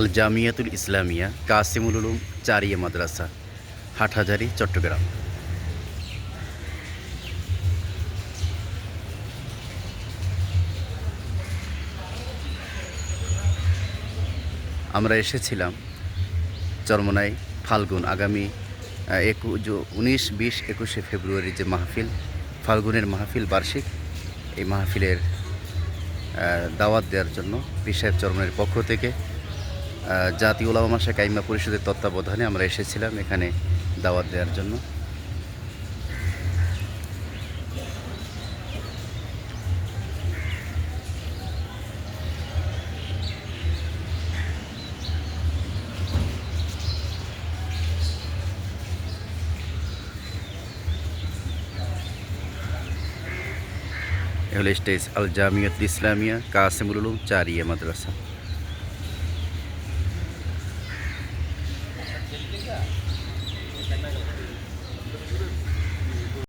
আল জামিয়াতুল ইসলামিয়া কাসিমুল উলুম চারিয়া মাদ্রাসা, হাটহাজারি, চট্টগ্রাম। আমরা এসেছিলাম চরমনাই ফাল্গুন আগামী একু উনিশ, বিশ, একুশে ফেব্রুয়ারি যে মাহফিল, ফাল্গুনের মাহফিল বার্ষিক, এই মাহফিলের দাওয়াত দেওয়ার জন্য সাহেব চরমনের পক্ষ থেকে জাতীয় ওলামা মাসা কাইমা পরিষদের তত্ত্বাবধানে আমরা এসেছিলাম এখানে দাওয়াত দেওয়ার জন্য। হলো স্টেজ আল জামিয়াত ইসলামিয়া কাসিমুল চারিয়া মাদ্রাসা। Jadi kita, kita nak.